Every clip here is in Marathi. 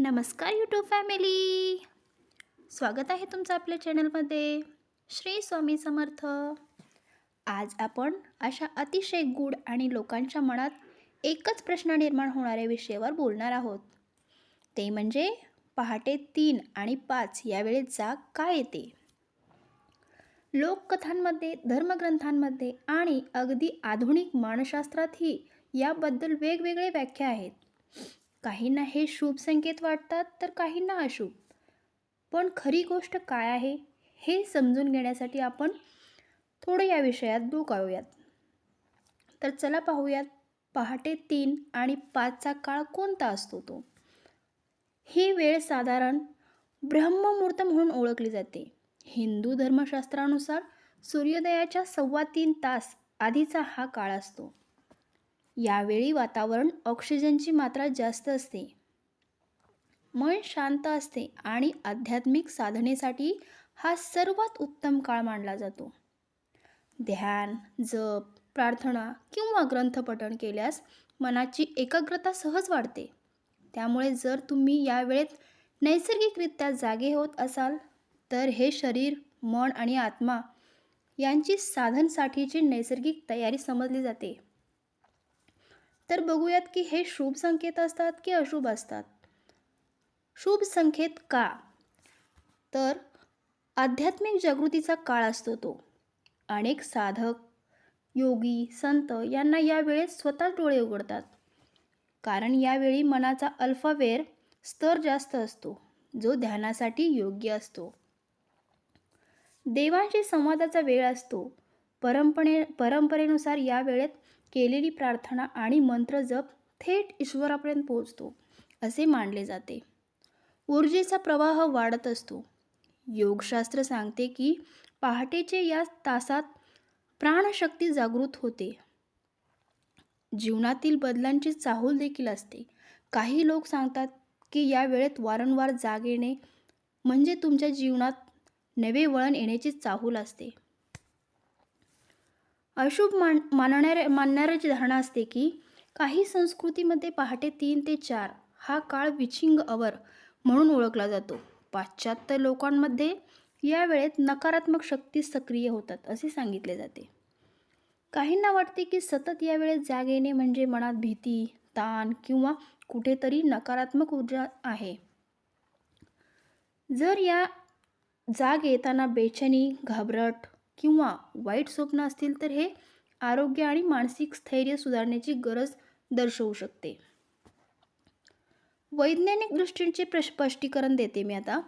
नमस्कार यूट्यूब फॅमिली स्वागत आहे तुमचं आपल्या चॅनलमध्ये श्री स्वामी समर्थ. आज आपण अशा अतिशय गूढ आणि लोकांच्या मनात एकच प्रश्न निर्माण होणाऱ्या विषयावर बोलणार आहोत. ते म्हणजे पहाटे तीन आणि पाच यावेळेस जाग काय येते? लोककथांमध्ये धर्मग्रंथांमध्ये आणि अगदी आधुनिक मानसशास्त्रातही याबद्दल वेगवेगळे व्याख्या आहेत. काहींना हे शुभ संकेत वाटतात तर काहींना अशुभ. पण खरी गोष्ट काय आहे हे समजून घेण्यासाठी आपण थोडं या विषयात डोकावूयात तर चला पाहूयात पहाटे तीन आणि पाचचा काळ कोणता असतो तो? ही वेळ साधारण ब्रह्ममुहूर्त म्हणून ओळखली जाते. हिंदू धर्मशास्त्रानुसार सूर्योदयाच्या सव्वा तीन तास आधीचा हा काळ असतो. यावेळी वातावरण ऑक्सिजनची मात्रा जास्त असते. मन शांत असते आणि आध्यात्मिक साधनेसाठी हा सर्वात उत्तम काळ मानला जातो. ध्यान जप प्रार्थना किंवा ग्रंथपठण केल्यास मनाची एकाग्रता सहज वाढते. त्यामुळे जर तुम्ही या वेळेत नैसर्गिकरित्या जागे होत असाल तर हे शरीर मन आणि आत्मा यांची साधनसाठीची नैसर्गिक तयारी समजली जाते. तर बघूयात की हे शुभ संकेत असतात की अशुभ असतात. शुभ संकेत का? तर आध्यात्मिक जागृतीचा काळ असतो तो. अनेक साधक योगी संत यांना यावेळेस स्वतः डोळे उघडतात. कारण यावेळी मनाचा अल्फावेर स्तर जास्त असतो जो ध्यानासाठी योग्य असतो. देवांशी संवादाचा वेळ असतो परंपरे परंपरेनुसार या वेळेत केलेली प्रार्थना आणि मंत्र जप थेट ईश्वरापर्यंत पोहोचतो असे मानले जाते. ऊर्जेचा प्रवाह वाढत असतो. योगशास्त्र सांगते की पहाटेचे या तासात प्राणशक्ती जागृत होते. जीवनातील बदलांची चाहूल देखील असते. काही लोक सांगतात की या वेळेत वारंवार जाग येणे म्हणजे तुमच्या जीवनात नवे वळण येण्याची चाहूल असते. अशुभ मान मानणारे मानणाऱ्याची धारणा असते की काही संस्कृतीमध्ये पहाटे तीन ते चार हा काळ विचिंग अवर म्हणून ओळखला जातो. पाश्चात्य लोकांमध्ये या वेळेत नकारात्मक शक्ती सक्रिय होतात असे सांगितले जाते. काहींना वाटते की सतत या वेळेत जाग येणे म्हणजे मनात भीती ताण किंवा कुठेतरी नकारात्मक ऊर्जा आहे. जर या जाग येताना बेचैनी घाबरट किंवा वाईट स्वप्न असतील तर हे आरोग्य आणि मानसिक स्थैर्य सुधारण्याची गरज दर्शवू शकते. वैज्ञानिक दृष्टीचे प्र स्पष्टीकरण देते मी आता.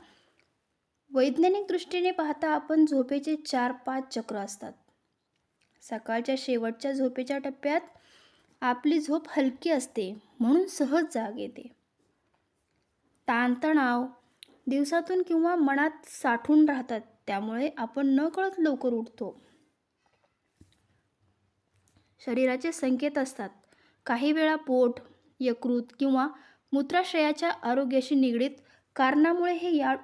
वैज्ञानिक दृष्टीने पाहता आपण झोपेचे चार पाच चक्र असतात. सकाळच्या शेवटच्या झोपेच्या टप्प्यात आपली झोप हलकी असते म्हणून सहज जाग येते. ताणतणाव दिवसातून किंवा मनात साठून राहतात त्यामुळे आपण न कळत लवकर उठतो. शरीराचे संकेत असतात. काही वेळा पोट यकृत किंवा मूत्राशयाच्या आरोग्याशी निगडीत कारणामुळे हे या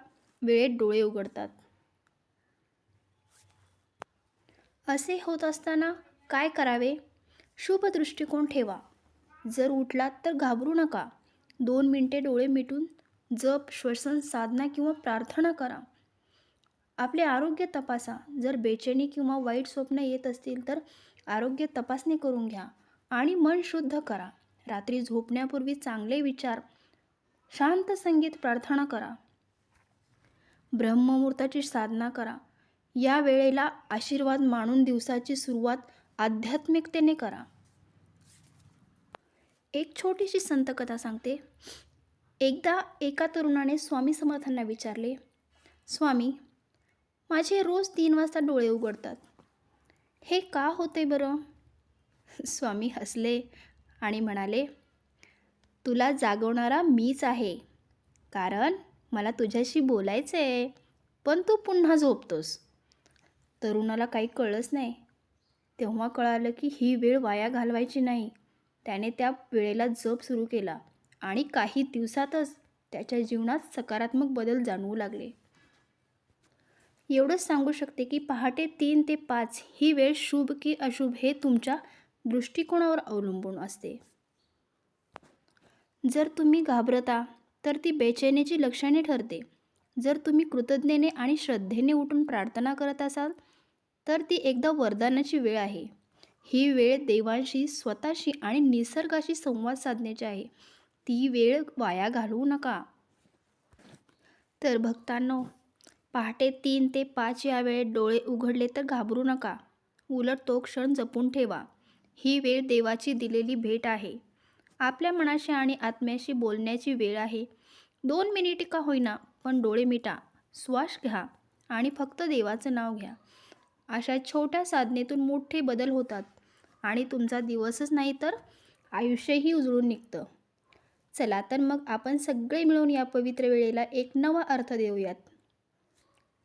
वेळेत डोळे उघडतात. असे होत असताना काय करावे? शुभ दृष्टिकोन ठेवा. जर उठलात तर घाबरू नका. दोन मिनटे डोळे मिटून जप श्वसन साधना किंवा प्रार्थना करा. आपले आरोग्य तपासा. जर बेचैनी किंवा वाईट स्वप्न येत असतील तर आरोग्य तपासणी करून घ्या आणि मन शुद्ध करा. रात्री झोपण्यापूर्वी चांगले विचार शांत संगीत प्रार्थना करा. ब्रह्ममुहूर्ताची साधना करा. या वेळेला आशीर्वाद मानून दिवसाची सुरुवात आध्यात्मिकतेने करा. एक छोटीशी संतकथा सांगते. एकदा एका तरुणाने स्वामी समर्थांना विचारले स्वामी माझे रोज तीन वाजता डोळे उघडतात. हे का होते बरं? स्वामी हसले आणि म्हणाले तुला जागवणारा मीच आहे. कारण मला तुझ्याशी बोलायचं आहे पण तू पुन्हा झोपतोस. तरुणाला काही कळलंच नाही. तेव्हा कळालं की ही वेळ वाया घालवायची नाही. त्याने त्या वेळेला जप सुरू केला आणि काही दिवसातच त्याच्या जीवनात सकारात्मक बदल जाणवू लागले. एवढंच सांगू शकते की पहाटे तीन ते पाच ही वेळ शुभ की अशुभ हे तुमच्या दृष्टिकोनावर अवलंबून असते. जर तुम्ही घाबरता तर ती बेचैनीची लक्षणे ठरते. जर तुम्ही कृतज्ञतेने आणि श्रद्धेने उठून प्रार्थना करत असाल तर ती एकदा वरदानाची वेळ आहे. ही वेळ देवांशी स्वतःशी आणि निसर्गाशी संवाद साधण्याची आहे. ती वेळ वाया घालवू नका. तर भक्तांनो पहाटे तीन ते पाच या वेळेत डोळे उघडले तर घाबरू नका. उलट तो क्षण जपून ठेवा. ही वेळ देवाची दिलेली भेट आहे. आपल्या मनाशी आणि आत्म्याशी बोलण्याची वेळ आहे. दोन मिनिटे का होईना पण डोळे मिटा श्वास घ्या आणि फक्त देवाचं नाव घ्या. अशा छोट्या साधनेतून मोठे बदल होतात. आणि तुमचा दिवसच नाही तर आयुष्यही उजळून निघतं. चला तर मग आपण सगळे मिळून या पवित्र वेळेला एक नवा अर्थ देऊयात.